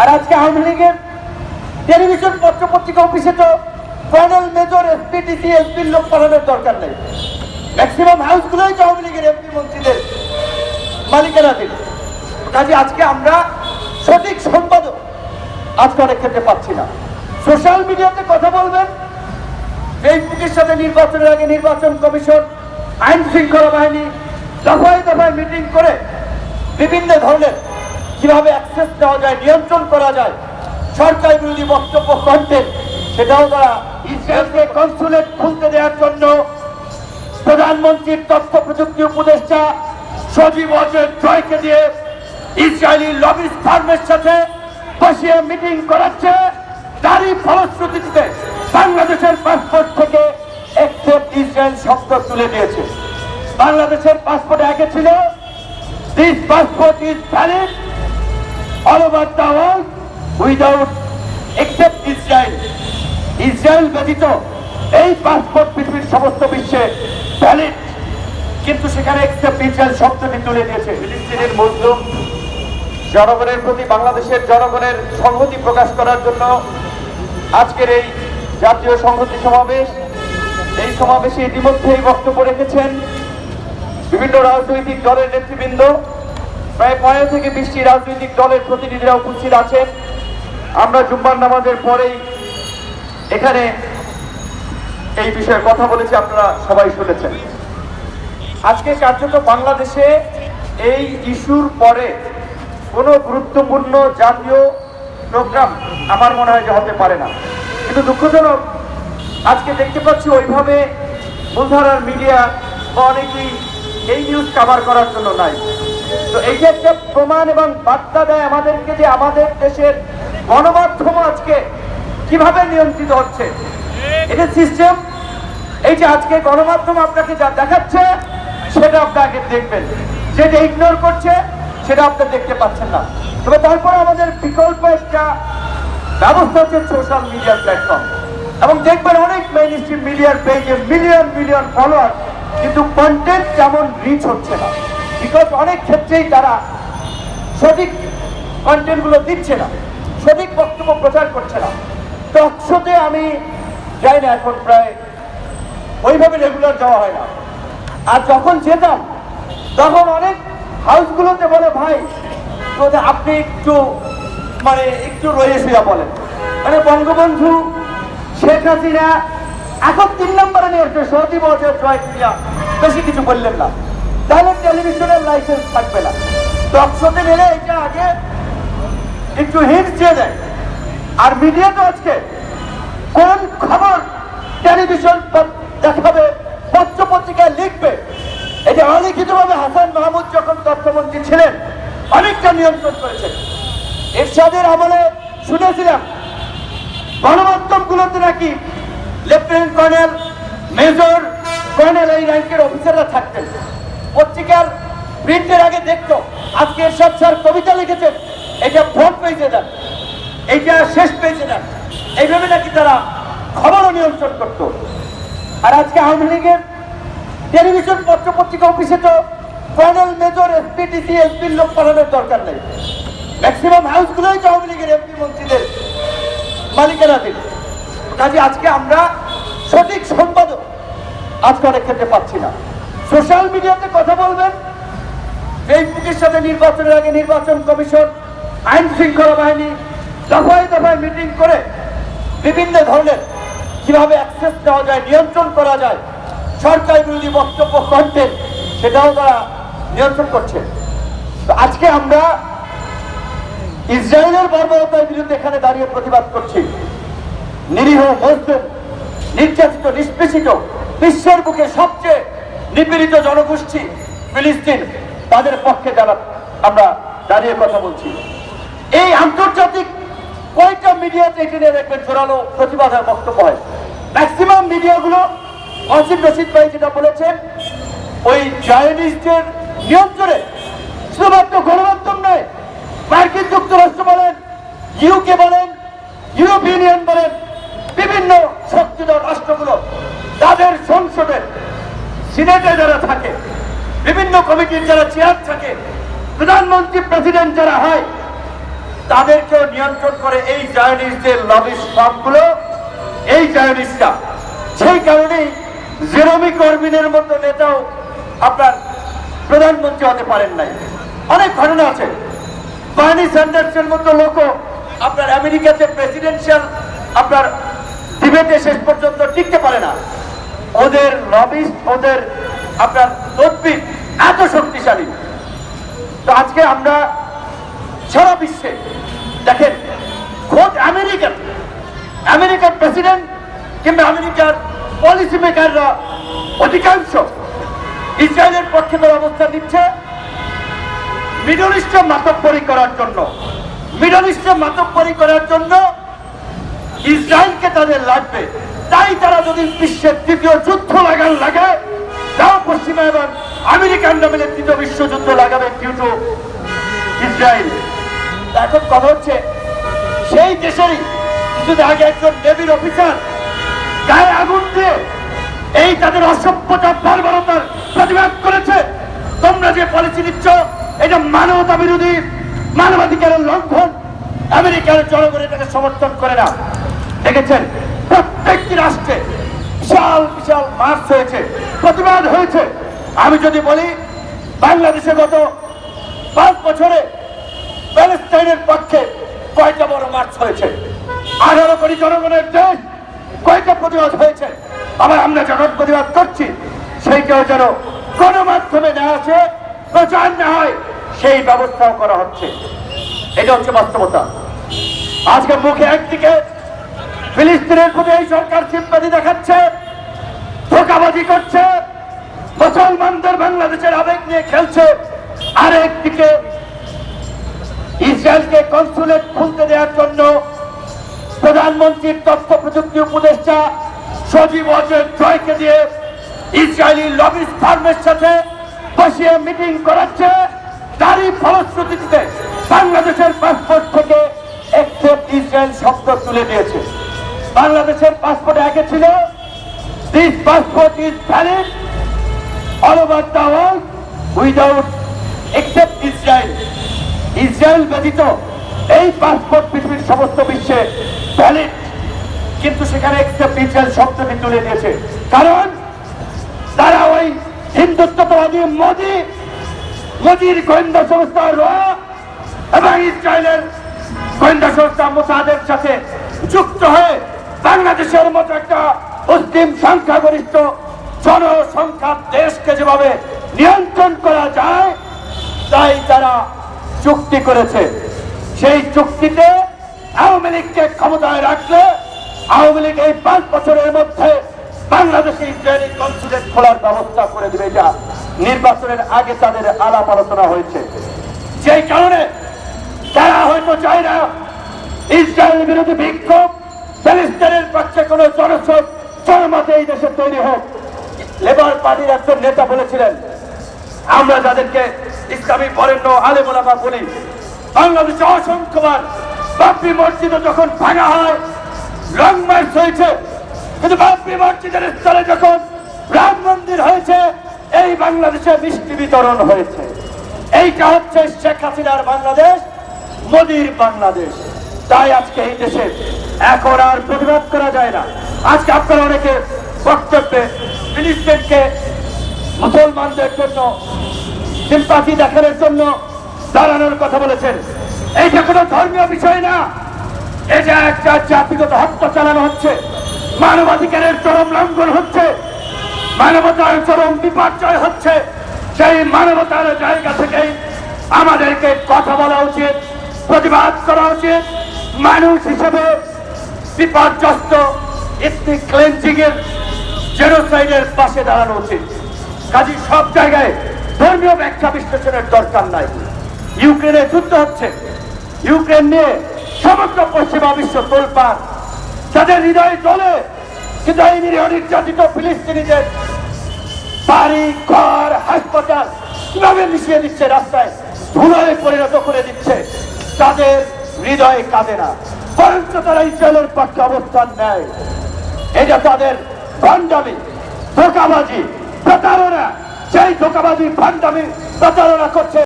আর আজকে আওয়ামী লীগের টেলিভিশন পত্র পত্রিকা অফিসে তো কর্নেল মেজর এসপি ডিসি, এসপির লোক পাঠানোর দরকার নেই। ম্যাক্সিমাম হাউসগুলোই তো আওয়ামী লীগের এমপি মন্ত্রীদের মালিকানাধীন। কাজে আজকে আমরা সঠিক সম্পাদক আজকে অনেক ক্ষেত্রে পাচ্ছি না। সোশ্যাল মিডিয়াতে কথা বলবেন ফেসবুকের সাথে নির্বাচনের আগে নির্বাচন কমিশন আইন শৃঙ্খলা বাহিনী, দফায় দফায় মিটিং করে বিভিন্ন ধরনের কীভাবে অ্যাক্সেস দেওয়া যায়, নিয়ন্ত্রণ করা যায়, সরকার বিরোধী বক্তব্য কন্টেন্ট সেটাও তারা ইসরায়েলকে কনসুলেট খুলতে দেওয়ার জন্য প্রধানমন্ত্রীর তথ্য প্রযুক্তি উপদেষ্টা সজীব অজয় জয়কে দিয়ে ইসরায়েলি লবিস ফার্মের সাথে বসিয়ে মিটিং করাচ্ছে তারই ফলশ্রুতিতে। বাংলাদেশের পাসপোর্ট থেকে একসেপ্ট ইসরায়েল শব্দ তুলে দিয়েছে। বাংলাদেশের পাসপোর্ট আগে ছিল this passport is valid all over the world without except Israel Israel ব্যতীত এই পাসপোর্ট পৃথিবীর সমস্ত বিশ্বে ভ্যালিড কিন্তু সেখানে এক্সেপ্ট ইসরায়েল শব্দটি তুলে দিয়েছে। ফিলিস্তিনের মজলুম জনগণের প্রতি, বাংলাদেশের জনগণের সংহতি প্রকাশ করার জন্য আজকের এই জাতীয় সংহতি সমাবেশ, এই সমাবেশে ইতিমধ্যেই বক্তব্য রেখেছেন বিভিন্ন রাজনৈতিক দলের নেতৃবৃন্দ। প্রায় পনেরো থেকে বিশটি রাজনৈতিক দলের প্রতিনিধিরা উপস্থিত আছেন। আমরা জুম্মার নামাজের পরেই এখানে এই বিষয়ে কথা বলেছি, আপনারা সবাই শুনেছেন। আজকে কার্যত বাংলাদেশে এই ইস্যুর পরে কোনো গুরুত্বপূর্ণ জাতীয় প্রোগ্রাম আমার মনে হয় যে হতে পারে না। কিন্তু দুঃখজনক, আজকে দেখতে পাচ্ছি ওইভাবে মূলধারার মিডিয়া বা অনেকেই এই নিউজ কাভার করার জন্য নাই। তো এই যে একটা প্রমাণ এবং বার্তা দেয় আমাদেরকে যে আমাদের দেশের গণমাধ্যম আজকে কীভাবে নিয়ন্ত্রিত হচ্ছে। এটা সিস্টেম এই যে আজকে গণমাধ্যম আপনাকে যা দেখাচ্ছে, সেটা আপনি আগে দেখবেন। যেটা ইগনোর করছে, সেটা আপনি দেখতে পাচ্ছেন না। তবে তারপর আমাদের বিকল্প একটা ব্যবস্থা হচ্ছে সোশ্যাল মিডিয়া প্ল্যাটফর্ম এবং দেখবেন অনেক মেইন স্ট্রিম মিডিয়ার পেজে মিলিয়ন মিলিয়ন ফলোয়ার কিন্তু কন্টেন্ট তেমন রিচ হচ্ছে না। বিকজ অনেক ক্ষেত্রেই তারা সঠিক কন্টেন্টগুলো দিচ্ছে না, সঠিক বক্তব্য প্রচার করছে না। টকশোতে আমি যাই না, এখন প্রায় ওইভাবে রেগুলার যাওয়া হয় না। আর যখন যেতাম, তখন অনেক হাউসগুলোতে বলে, ভাই তো আপনি একটু মানে একটু রয়ে বলেন। মানে বঙ্গবন্ধু শেখ হাসিনা এখন তিন নম্বরে নিয়ে এসছে, সৌদি বছর জয় বেশি কিছু বললেন না। তাহলে টেলিভিশনের লাইসেন্স থাকবে না। টকশোতে নিলে এটা আগে একটু হিন্ট দিয়ে দেয়। আর মিডিয়া তো আজকে কোন খবর টেলিভিশন দেখাবে পত্র পত্রিকায় লিখবে? এটা অলিখিতভাবে হাসান মাহমুদ যখন তথ্যমন্ত্রী ছিলেন, অনেকটা নিয়ন্ত্রণ করেছেন। এরশাদের আমলে শুনেছিলাম, গণমাধ্যমগুলোতে নাকি লেফটেন্যান্ট কর্নেল, মেজর কর্নেল এই র্যাঙ্কের অফিসাররা থাকতেন। পত্রিকার প্রিন্টের আগে দেখতো আজকে এরশাদ স্যার কবিতা লিখেছেন, এটা ফ্রন্ট পেজে দেন এইটা শেষ পেজে দেন। এইভাবে নাকি তারা খবরও নিয়ন্ত্রণ করতো। আর আজকে আওয়ামী লীগের টেলিভিশন পত্র পত্রিকা অফিসে তো কর্নেল মেজর এসপি ডিসি এসপির লোক পাঠানোর দরকার নেই। ম্যাক্সিমাম হাউসগুলোই তো আওয়ামী লীগের এমপি মন্ত্রীদের মালিকানাধীন। কাজে আজকে আমরা সঠিক সম্পাদক আজকে অনেক ক্ষেত্রে পাচ্ছি না। সোশ্যাল মিডিয়াতে কথা বলবেন। ফেসবুকের সাথে নির্বাচনের আগে নির্বাচন কমিশন, আইন শৃঙ্খলা বাহিনী দফায় দফায় মিটিং করে বিভিন্ন ধরনের কীভাবে অ্যাক্সেস দেওয়া যায়, নিয়ন্ত্রণ করা যায়, সরকার বিরোধী বক্তব্য কন্টেন্ট সেটাও তারা নিয়ন্ত্রণ করছে। তো আজকে আমরা ইসরায়েলের বর্বরতার বিরুদ্ধে এখানে দাঁড়িয়ে প্রতিবাদ করছি। নিরীহ মজলুম নির্যাতিত, নিষ্পেষিত, বিশ্বের বুকে সবচেয়ে নিপীড়িত জনগোষ্ঠী ফিলিস্তিন, তাদের পক্ষে যারা আমরা দাঁড়িয়ে কথা বলছি। এই আন্তর্জাতিক কয়টা মিডিয়াতে এটি নিয়ে দেখবেন জোরালো প্রতিবাদের বক্তব্য হয়। ম্যাক্সিমাম মিডিয়াগুলো অসিত রশিদ ভাই যেটা বলেছেন, ওই জায়নিস্টদের নিয়ন্ত্রণে শুধুমাত্র গণমাধ্যম নয়, মার্কিন যুক্তরাষ্ট্র বলেন ইউকে বলেন ইউরোপিয়ান ইউনিয়ন বলেন, বিভিন্ন শক্তিধর রাষ্ট্রগুলো তাদের সংসদে সিনেটে যারা থাকে, বিভিন্ন কমিটির যারা চেয়ার থাকে, প্রধানমন্ত্রী প্রেসিডেন্ট যারা হয়, তাদেরকেও নিয়ন্ত্রণ করে এই জায়নিস্টদের লবিস ফার্মগুলো এই জায়নিস্টরা সেই কারণেই জেরমি কর্মীদের মতো নেতাও আপনার প্রধানমন্ত্রী হতে পারেন নাই। অনেক ঘটনা আছে। বার্নি স্যান্ডার্সের মতো লোকও আপনার আমেরিকাতে প্রেসিডেন্সিয়াল আপনার ডিবেটে শেষ পর্যন্ত টিকতে পারে না। ওদের লবিস্ট ওদের আপনার তদবির এত শক্তিশালী। তো আজকে আমরা সারা বিশ্বে, দেখেন, খোদ আমেরিকান আমেরিকার প্রেসিডেন্ট কিংবা আমেরিকার পলিসি মেকাররা অধিকাংশ ইসরায়েলের পক্ষে তারা অবস্থান নিচ্ছে মিডল ইস্টে মাতব্বরি করার জন্য। মিডল ইস্টে মাতব্বরি করার জন্য ইসরায়েলকে তাদের লাগবে। তাই তারা যদি বিশ্বের তৃতীয় যুদ্ধ লাগান লাগে, তাও পশ্চিমা এবং আমেরিকান মিলে তৃতীয় বিশ্বযুদ্ধ লাগাবে কিন্তু ইসরায়েল এখন কথা হচ্ছে, সেই দেশেরই কিছুদিন আগে একজন নেভির অফিসার গায়ে আগুন দিয়ে এই তাদের অসভ্যতা, বর্বরতার প্রতিবাদ করেছে। তোমরা যে পলিসি নিচ্ছ, এটা মানবতা বিরোধী, মানবাধিকারের লঙ্ঘন। আমেরিকার জনগণ এটাকে সমর্থন করে না। দেখেছেন? প্রত্যেকটি রাষ্ট্রে? বিশাল বিশাল মার্চ হয়েছে, প্রতিবাদ হয়েছে। আমি যদি বলি, বাংলাদেশে গত পাঁচ বছরে প্যালেস্টাইনের পক্ষে কয়টা বড় মার্চ হয়েছে? আঠারো কোটি জনগণের দেশ কয়টা প্রতিবাদ হয়েছে? আবার আমরা যখন প্রতিবাদ করছি সেইটাও যেন গণমাধ্যমে না আছে প্রচার না হয়, সেই ব্যবস্থাও করা হচ্ছে। এটা হচ্ছে বাস্তবতা। আজকে মুখে একদিকে ফিলিস্তিনের প্রতি এই সরকার সিম্পাতি দেখাচ্ছে, ধোকাবাজি করছে, মুসলমানদের বাংলাদেশের আবেগ নিয়ে খেলছে। আরেকদিকে ইসরায়েলকে কনসুলেট খুলতে দেওয়ার জন্য প্রধানমন্ত্রীর তথ্য প্রযুক্তি উপদেষ্টা সজীব অজয় জয়কে দিয়ে ইসরায়েলি লবিস ফার্মের সাথে বসিয়ে মিটিং করাচ্ছে। তারই ফলশ্রুতিতে বাংলাদেশের পাসপোর্ট থেকে একসেপ্ট ইসরায়েল শব্দ তুলে দিয়েছে। বাংলাদেশের পাসপোর্ট আগে ছিল। This passport is valid all over the world without except Israel. Israel ব্যতীত এই পাসপোর্ট পৃথিবীর সমস্ত বিশ্বে ভ্যালিড কিন্তু সেখানে এক্সেপ্ট ইসরায়েল শব্দটি তুলে দিয়েছে। কারণ তারা ওই হিন্দুত্ববাদী মোদী, মোদীর গোয়েন্দা সংস্থা র এবং ইসরায়েলের গোয়েন্দা সংস্থা মোসাদের সাথে যুক্ত হয়ে বাংলাদেশের মতো একটা মুসলিম সংখ্যাগরিষ্ঠ জনসংখ্যার দেশকে যেভাবে নিয়ন্ত্রণ করা যায়, তাই তারা চুক্তি করেছে। সেই চুক্তিতে আওয়ামী লীগকে ক্ষমতায় রাখলে আওয়ামী লীগ এই পাঁচ বছরের মধ্যে বাংলাদেশে ইসরায়েলি কনসুলেট খোলার ব্যবস্থা করে দেবে এটা নির্বাচনের আগে তাদের আলাপ আলোচনা হয়েছে। সেই কারণে তারা হয়তো চায় না ইসরায়েল বিরোধী বিক্ষোভ প্যালেস্টাইনের পক্ষে কোন জনসব জনমতে এই দেশে তৈরি হোক। লেবার পার্টির একজন নেতা বলেছিলেন, আমরা যাদেরকে ইসলামী বরেণ্য আলেমুলামা বলি, বাংলাদেশে অসংখ্যবার বাপি মসজিদও যখন ভাঙা হয় রং মার্চ হয়েছে, কিন্তু বাপি মসজিদের স্থলে যখন রাম মন্দির হয়েছে, এই বাংলাদেশে মিষ্টি বিতরণ হয়েছে। এইটা হচ্ছে শেখ হাসিনার বাংলাদেশ, মোদির বাংলাদেশ। তাই আজকে এই দেশে এখন আর প্রতিবাদ করা যায় না। আজকে আপনারা অনেকে বক্তব্যে ফিলিস্তিনকে মুসলমানদের জন্য সিম্পাথি দেখানোর জন্য দাঁড়ানোর কথা বলেছেন। এইটা কোনো ধর্মীয় বিষয় না। এটা একটা জাতিগত হত্যা চালানো হচ্ছে। মানবাধিকারের চরম লঙ্ঘন হচ্ছে। মানবতার চরম বিপর্যয় হচ্ছে। সেই মানবতার জায়গা থেকেই আমাদেরকে কথা বলা উচিত, প্রতিবাদ করা উচিত। মানুষ হিসেবে বিপর্যস্ত এথনিক ক্লেন্সিং এর জেনোসাইডের পাশে দাঁড়ানো উচিত। কাজী সব জায়গায় ধর্মীয় ব্যাখ্যা বিশ্লেষণের দরকার নাই। ইউক্রেনে যুদ্ধ হচ্ছে। ইউক্রেন নিয়ে সমগ্র পশ্চিমা বিশ্ব তোলপাড়। যাদের হৃদয় চলে এই নিরীহ নির্যাতিত ফিলিস্তিনিদের বাড়ি, ঘর, হাসপাতাল কীভাবে মিশিয়ে দিচ্ছে রাস্তায়? ধুলোয় পরিণত করে দিচ্ছে। তাদের হৃদয়ে কাঁদে না। বরঞ্চ তারা ইসরায়েলের পক্ষে অবস্থান নেয়। এটা তাদের ভান্ডামি ধোকাবাজি, প্রতারণা। সেই ধোকাবাজি ভান্ডামি প্রতারণা করছে